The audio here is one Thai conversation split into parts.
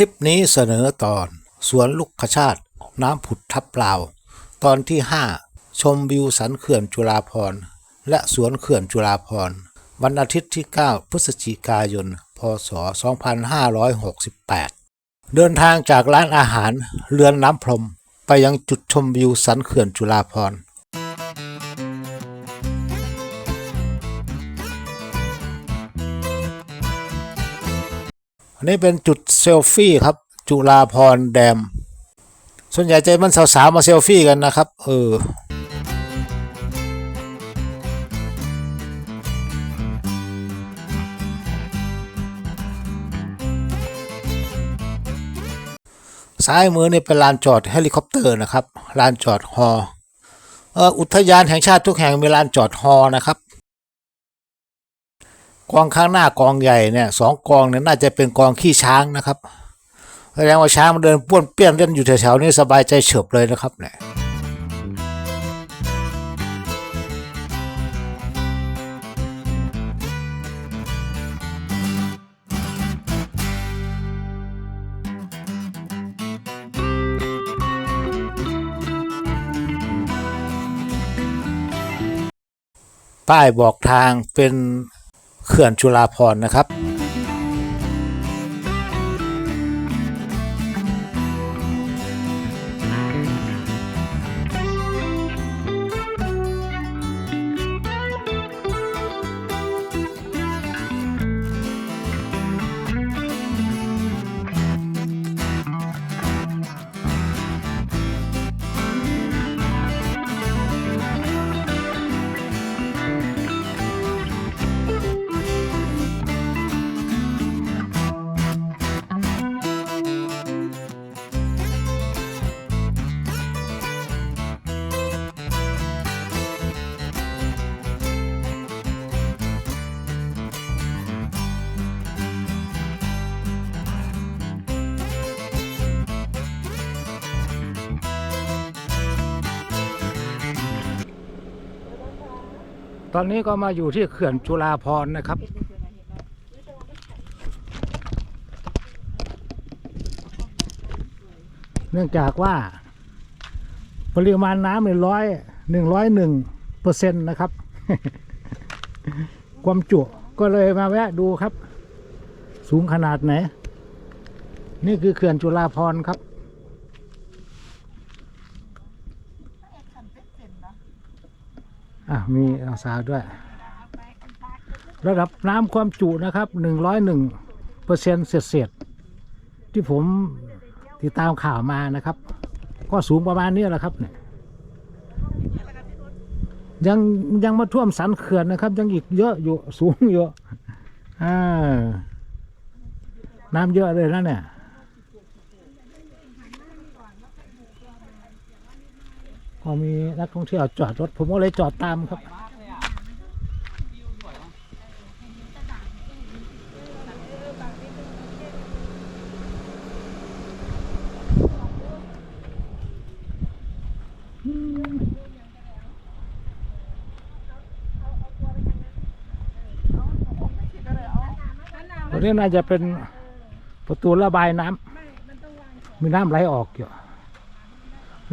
ลิปนี้เสนอตอน สวนลุกขชาติ น้ำผุดทับเปล่า ตอนที่ 5 ชมวิวสันเขื่อนจุฬาภรณ์และสวนเขื่อนจุฬาภรณ์วันอาทิตย์ที่ 9 พฤศจิกายน พศ 2568 เดินทางจากร้านอาหารเรือนน้ำพรม ไปยังจุดชมวิวสันเขื่อนจุฬาภร อันนี้เป็นจุดเซลฟี่ครับ จุฬาพรแดม ส่วนใหญ่ใจมันสาวๆมาเซลฟี่กันนะครับ เออซ้ายมือนี่เป็นลานจอดเฮลิคอปเตอร์นะครับ ลานจอดฮออออุทยานแห่งชาติทุกแห่งมีลานจอดฮอนะครับ กองข้างหน้ากองใหญ่เนี่ยสองกองเนี่ยน่าจะเป็นกองขี้ช้างนะครับแสดงว่าช้างมันเดินป้วนเปี้ยนเล่นอยู่แถวๆนี้สบายใจเฉบเลยนะครับเนี่ยป้ายบอกทางเป็น เขื่อนจุฬาภรณ์นะครับ อนนี้ก็มาอยู่ที่เขื่อนจุฬาภรนะครับ เนื่องจากว่า ปริมาณน้ำในร้อยหนึ่งร้อยหนึ่งเปอร์เซ็นต์นะครับ ความจุก็เลยมาแวะดูครับ สูงขนาดไหน นี่คือเขื่อนจุฬาภรครับ อะมีอาสาด้วย ระดับน้ำความจุนะครับหนึ่งร้อยหนึ่งเปอร์เซ็นต์เศษที่ผมติดตามข่าวมานะครับ ก็สูงประมาณนี้แหละครับเนี่ยยังยังมาท่วมสันเขื่อนนะครับ ยังอีกเยอะอยู่สูงอยู่อ่าน้ำเยอะเลยนะเนี่ย ก็มีนักท่องเที่ยวจอดรถ ผมก็เลยจอดตามครับตัวนี้น่าจะเป็นประตูระบายน้ำมีน้ำไหลออกอยู่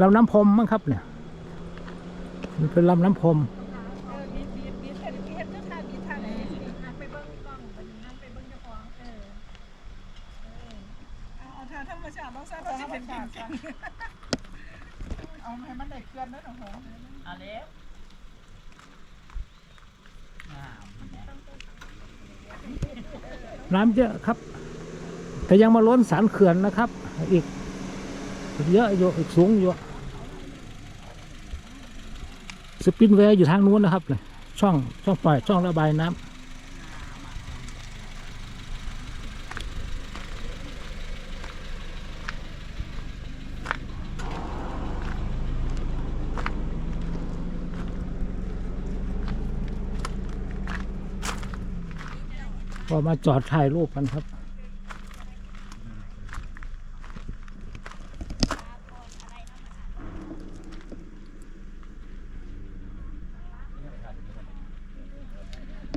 ลำน้ำพรมมั้งครับเนี่ย มันเป็นลำน้ำพรมเออบีบบีบบีบเห็นเห็นเจ้าให้มันได้เคลื่อนแล้วหนูเอาเล็วน้ำเยอะครับ แต่ยังมาล้นสันเขื่อนนะครับอีกอีกเยอะอยู่อีกสูงอยู่ส ปินเวย์อยู่ทางนู้นนะครับเลยช่องช่องปล่อยช่องระบายน้ำก็มาจอดถ่ายรูปกันครับ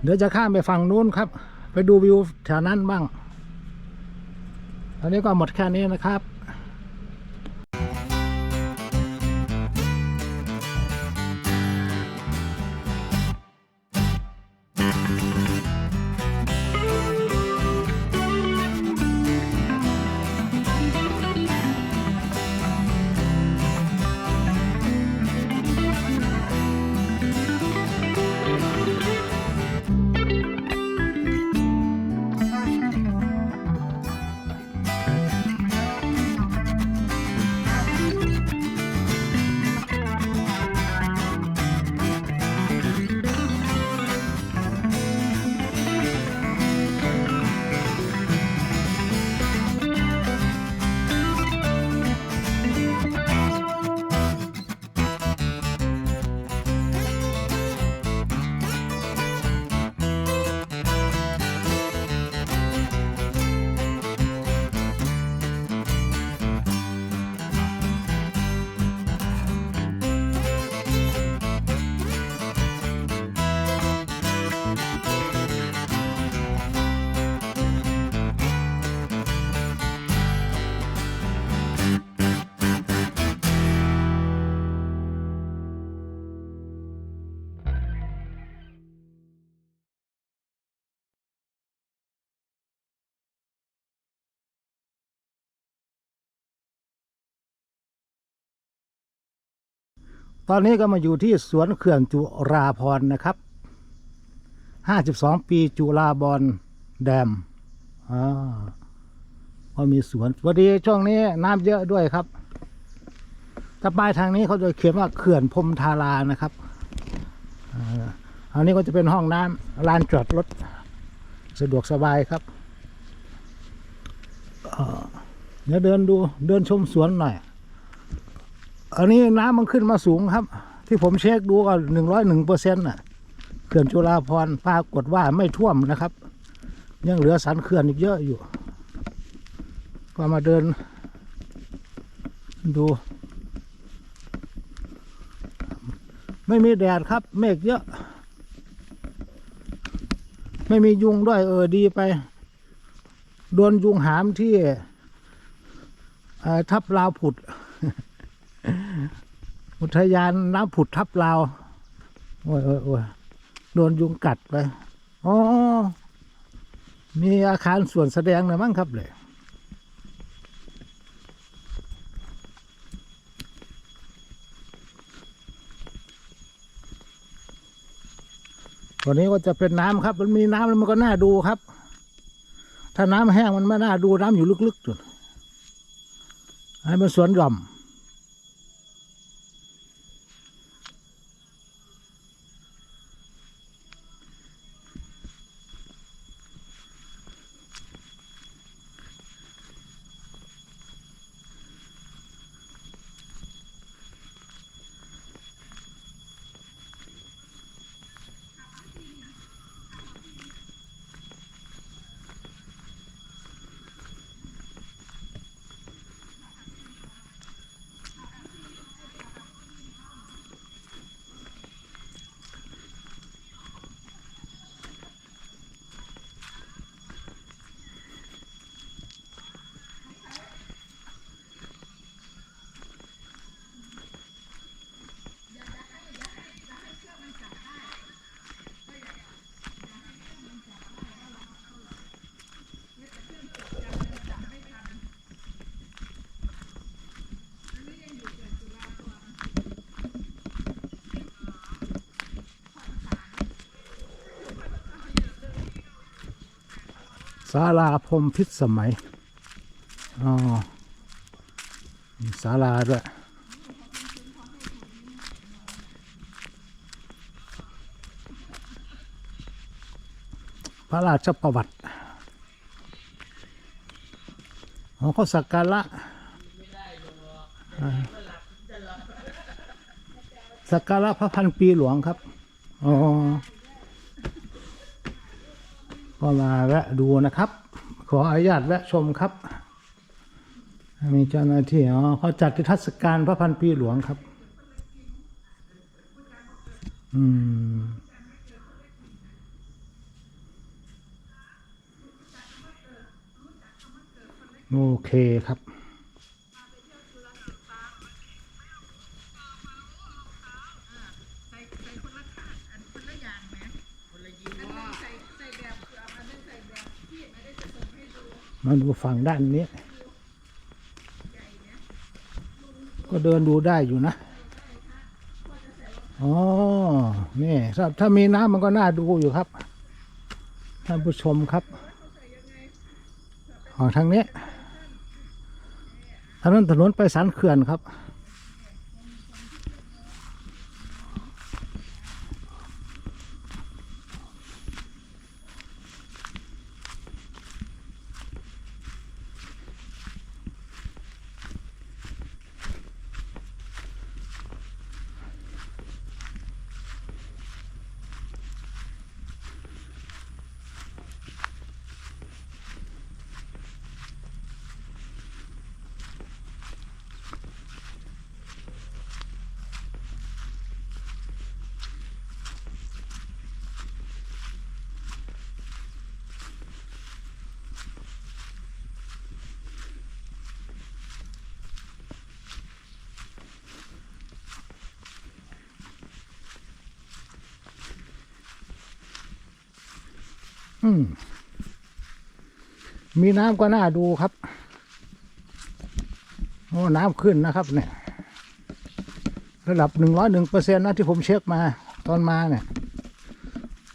เดี๋ยวจะข้ามไปฝั่งนู้นครับ ไปดูวิวแถวนั้นบ้าง ตอนนี้ก็หมดแค่นี้นะครับ ตอนนี้ก็มาอยู่ที่สวนเขื่อนจุราพรนะครับ 52 ปีจุราบอนแดมอ่าก็มีสวนพอดีช่วงนี้น้ำเยอะด้วยครับถ้าป้ายทางนี้เขาจะเขียนว่าเขื่อนพรมทารานะครับอ่าอันนี้ก็จะเป็นห้องน้ำลานจอดรถสะดวกสบายครับเดี๋ยวเดินดูเดินชมสวนหน่อย อันนี้น้ำมันขึ้นมาสูงครับ ที่ผมเช็คดูก็หนึ่งร้อยหนึ่งเปอร์เซ็นต์น่ะเขื่อนจุฬาพรปรากฏว่าไม่ท่วมนะครับ ยังเหลือสันเขื่อนอีกเยอะอยู่ ก็มาเดิน ดู ไม่มีแดดครับ เมฆเยอะ ไม่มียุงด้วยเออดีไป โดนยุงหามที่ทับลาวผุด อุทยานน้ำผุดทับลาว โอ้ยโอ้ยโอ้ยโดนยุงกัดไปอ๋อ มีอาคารส่วนแสดงนะมั้งครับเลยตัวนี้ก็จะเป็นน้ำครับ มันมีน้ำแล้วมันก็น่าดูครับ ถ้าน้ำแห้งมันไม่น่าดูน้ำอยู่ลึกๆจุดให้มันสวนหย่อม ศาลาพรมพิษสมัย อ๋อศาลาด้วยพระราชประวัติอ๋อเขาสักการะสักการะพระพันปีหลวงครับ อ๋อ ก็มาแวะดูนะครับ ขออนุญาตแวะชมครับ มีเจ้าหน้าที่เขาจัดนิทรรศการพระพันปีหลวงครับ อืมโอเคครับ ใส่ใส่คนละขาดอันคนละอย่างไหม คนละยี่ อัน ห้ นึ อง ใส่ใส่แบบเผือกอันนึงใส่แบบที่ไม่ได้จะส่งให้ดู มาดูฝั่งด้านนี้ ก็เดินดูได้อยู่นะ อ๋อ นี่ถ้าถ้ามีน้ำมันก็น่าดูอยู่ครับ ท่านผู้ชมครับของทางนี้ทางนั้นถนนไปสันเขื่อนครับ อืมมีน้ำก็น่าดูครับ โอ้น้ำขึ้นนะครับ เนี่ย ระดับหนึ่งร้อยหนึ่งเปอร์เซ็นต์นะที่ผมเช็คมาตอนมาเนี่ย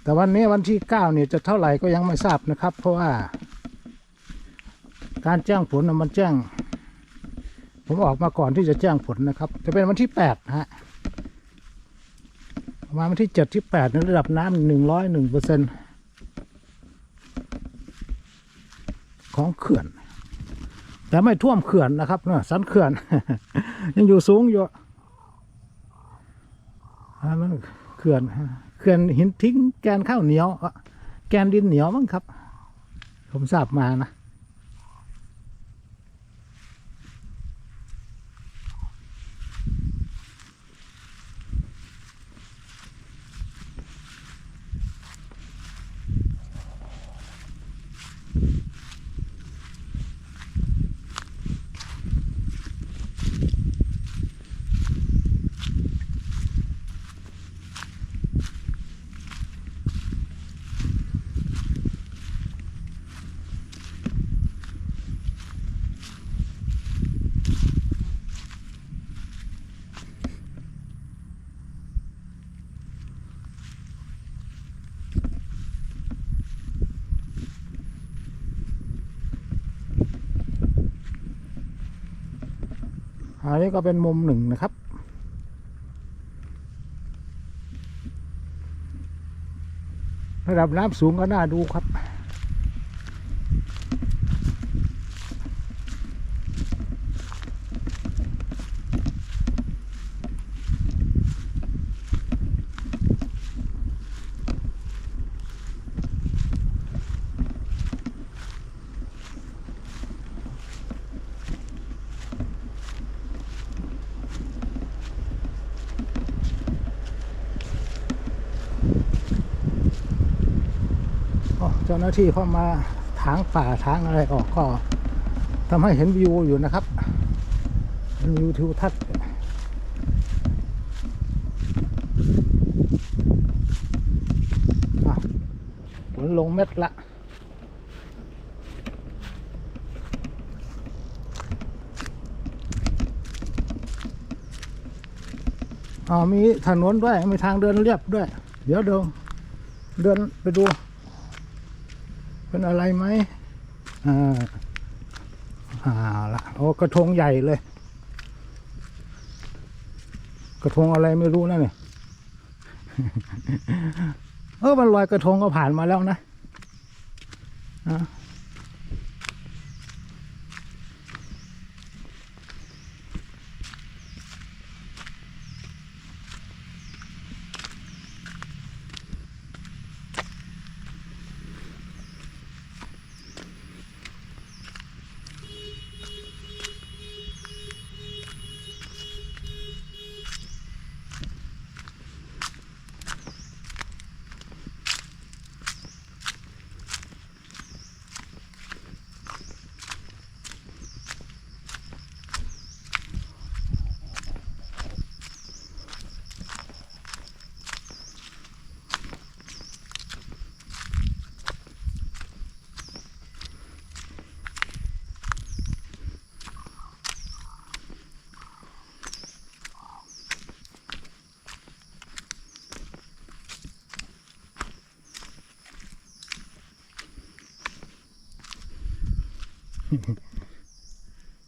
แต่วันนี้วันที่เก้าเนี่ยจะเท่าไหร่ก็ยังไม่ทราบนะครับ เพราะว่า การแจ้งผลนะมันแจ้ง ผมออกมาก่อนที่จะแจ้งผลนะครับ จะเป็นวันที่แปดฮะมาวันที่เจ็ดที่แปดในระดับน้ำหนึ่งร้อยหนึ่งเปอร์เซ็นต์ ของเขื่อน แต่ไม่ท่วมเขื่อนนะครับเนอะสันเขื่อน ยังอยู่สูงอยู่อ่ามันเขื่อนเขื่อนหินทิ้งแกนข้าวเหนียวแกนดินเหนียวมั้งครับ ผมทราบมานะ อันนี้ก็เป็นมุมหนึ่งนะครับ ระดับน้ำสูงก็น่าดูครับ ที่เข้ามาถางป่าถางอะไรออกก็ทำให้เห็นวิวอยู่นะครับเห็นวิวทิวทัศน์ฝนลงเม็ดละอ๋อมีถนนด้วย มีทางเดินเรียบด้วย เดี๋ยวเดินเดินไปดู เป็นอะไรไหมอ่าอ่าละโอ้กระทงใหญ่เลย กระทงอะไรไม่รู้นะเนี่ยเออมันลอยกระทงก็ผ่านมาแล้วนะอะ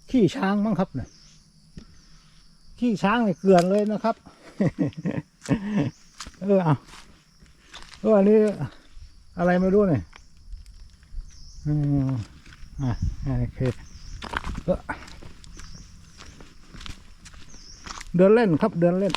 ขี้ช้างมั้งครับเนี่ยขี้ช้างเนี่ยเกลื่อนเลยนะครับ เออเอาเอออันนี้อะไรไม่รู้เนี่ยอืมอะโอเคเออเดินเล่นครับเดินเล่น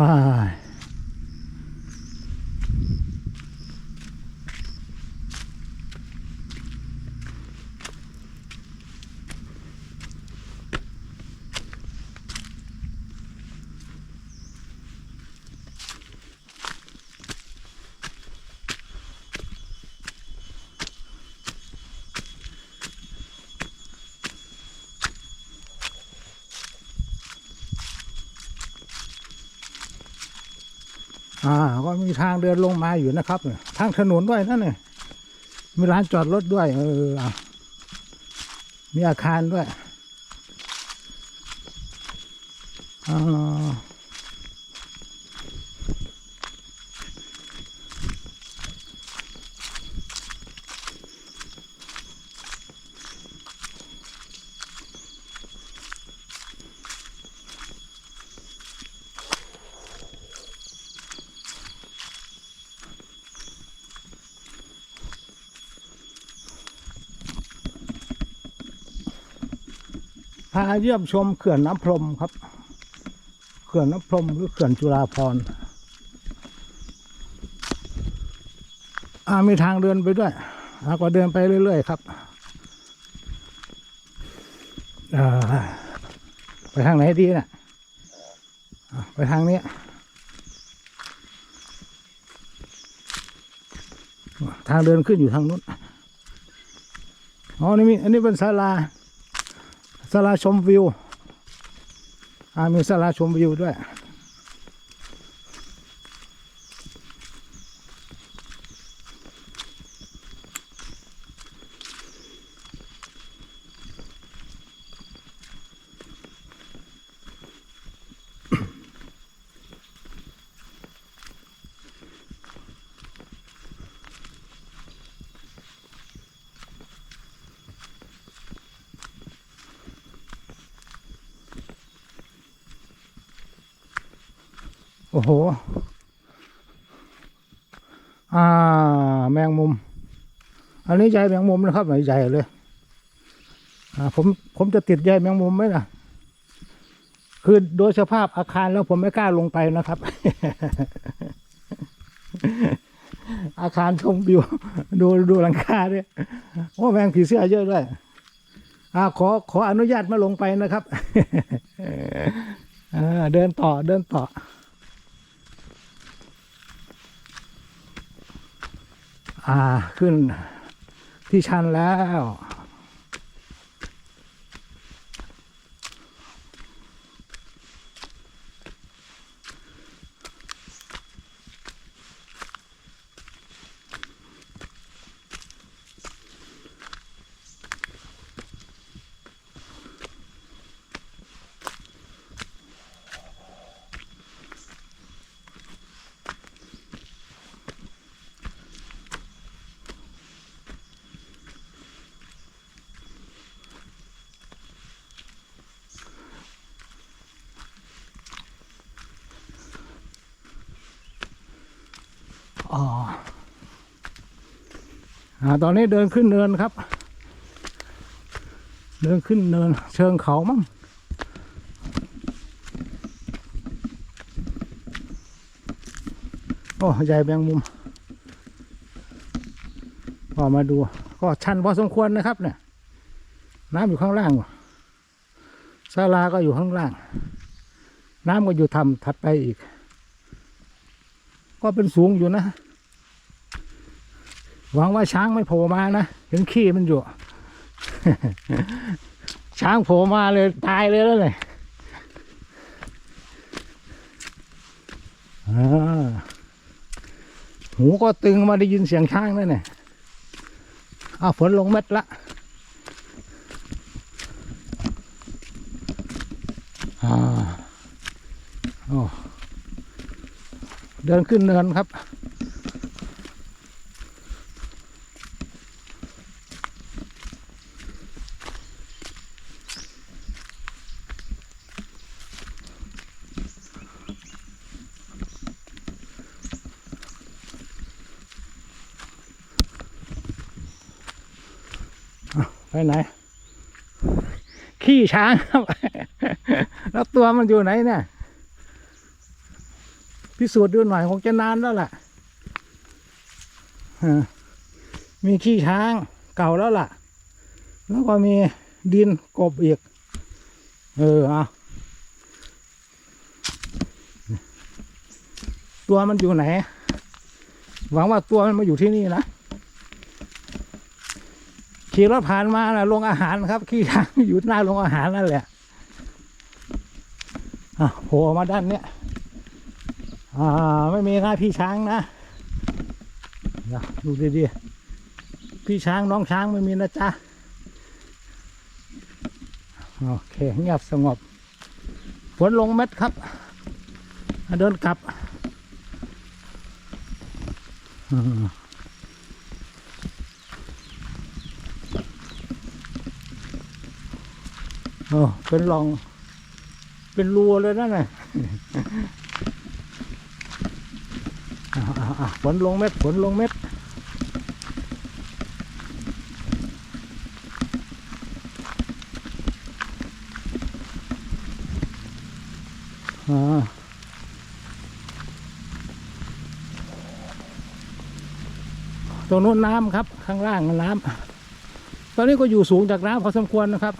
อ้ อ่า ก็มีทางเดินลงมาอยู่นะครับเนี่ยทางถนนด้วยนั่นเนี่ยมีร้านจอดรถด้วย เออมีอาคารด้วยอ่า เยี่ยมชมเขื่อนน้ำพรมครับ เขื่อนน้ำพรมหรือเขื่อนจุฬาภรณ์อ่ามีทางเดินไปด้วยอาก็เดินไปเรื่อย ๆ ครับอ่าไปทางไหนดีนะ่ะไปทางนี้ทางเดินขึ้นอยู่ทางนู้น อ๋อ นี่มี อันนี้เป็นศาลา ศาลาชมวิวมีศาลาชมวิวด้วย โอ่า แมงมุม อันนี้ใยแมงมุมนะครับใหญ่เลย อ่า ผม ผมจะติดใยแมงมุมไหมล่ะคือโดยสภาพอาคารแล้วผมไม่กล้าลงไปนะครับ อาคารชมวิวดูดูหลังคาด้วยโอ้แมงผีเสื้อเยอะด้วยอ่าขอขออนุญาตมาลงไปนะครับเดินต่อเดินต่อ อ่าขึ้นที่ชันแล้ว อ๋อตอนนี้เดินขึ้นเนินครับ เดินขึ้นเนินเชิงเขามั้งโอ้ใหญ่แบงมุมพอมาดู ก็ชันพอสมควรนะครับเนี่ย น้ำอยู่ข้างล่างศาลาก็อยู่ข้างล่าง น้ำก็อยู่ทำถัดไปอีก ก็เป็นสูงอยู่นะ หวังว่าช้างไม่โผล่มานะเห็นขี้มันอยู่ ช้างโผล่มาเลยตายเลยแล้วเลยหูก็ตึงมาได้ยินเสียงช้างนั่นเนี่ยอ้าวฝนลงเม็ดละอ่าโอ้เดินขึ้นเนินครับ ไปไหน ขี้ช้างครับ แล้วตัวมันอยู่ไหนเนี่ย พิสูจน์ดูหน่อยคงจะนานแล้วล่ะมีขี้ช้างเก่าแล้วล่ะ แล้วก็มีดินกบอีก เออเอาตัวมันอยู่ไหน หวังว่าตัวมันมาอยู่ที่นี่นะ ขี่รถผ่านมานะลงอาหารครับ ขี้ช้างอยู่หน้าลงอาหารนั่นแหละอะโผล่มาด้านเนี้ยอ่าไม่มีน้าพี่ช้างนะดูดีๆพี่ช้างน้องช้างไม่มีนะจ๊ะโอเคเงียบสงบฝนลงเม็ดครับ เดินกลับ อืมโอ้เป็นรอง เป็นรูเลยนั่นน่ะฝนลงเม็ดฝนลงเม็ดอ่าตรงนู้นน้ำครับ ข้างล่างน้ำตอนนี้ก็อยู่สูงจากน้ำพอสมควรนะครับ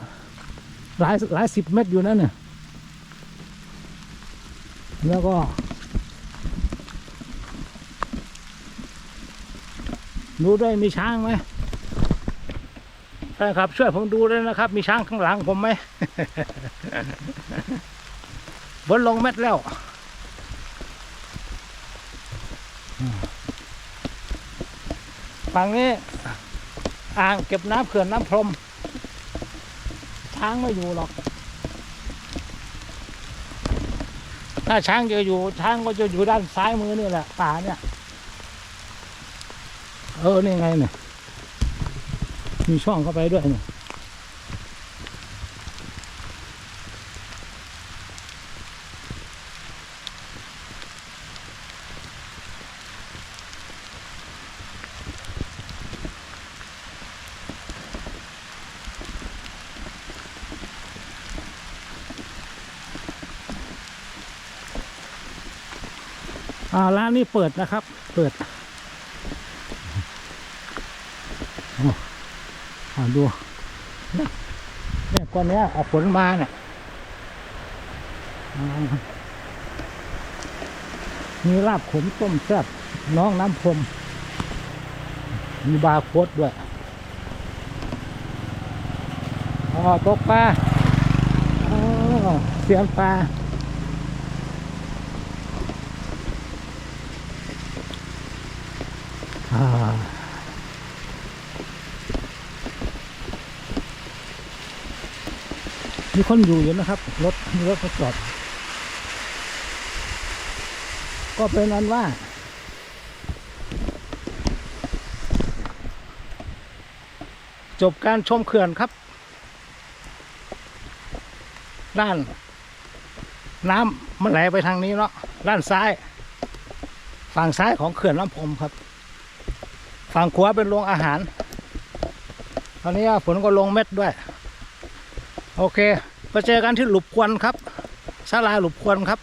หลายหลายสิบเมตรอยู่นั่นเนี่ยแล้วก็ ดูด้วยมีช้างไหมใช่ครับ ช่วยผมดูด้วยนะครับ มีช้างข้างหลังผมไหมบนลงเม็ดแล้วฝั่งนี้อ่างเก็บน้ำเขื่อนน้ำพรม ช้างไม่อยู่หรอก ถ้าช้างจะอยู่ ช้างก็จะอยู่ด้านซ้ายมือนี่แหละป่าเนี่ยเออนี่ไงเนี่ยมีช่องเข้าไปด้วยเนี่ย เปิดนะครับ เปิดโอ้อ่าดูเนี่ยเนี่ยก่อนนี้เอาฝนมาเนี่ยมีลาบขมต้มแซ่บน้องน้ำพรมมีบาร์โค้ดด้วยอ๋อตกปลาอ๋อเสียงปลา อ่า มีคนอยู่อยู่นะครับ รถมีรถมาจอด ก็เป็นอันว่า จบการชมเขื่อนครับ ด้าน น้ำมันไหลไปทางนี้เนาะด้านซ้ายฝฝั่งซ้ายของเขื่อนลำพมครับ ฝั่งขวาเป็นโรงอาหารตอนนี้ฝนก็ลงเม็ดด้วย โอเคไปเจอกันที่หลุบควนครับศาลาหลุบควนครับ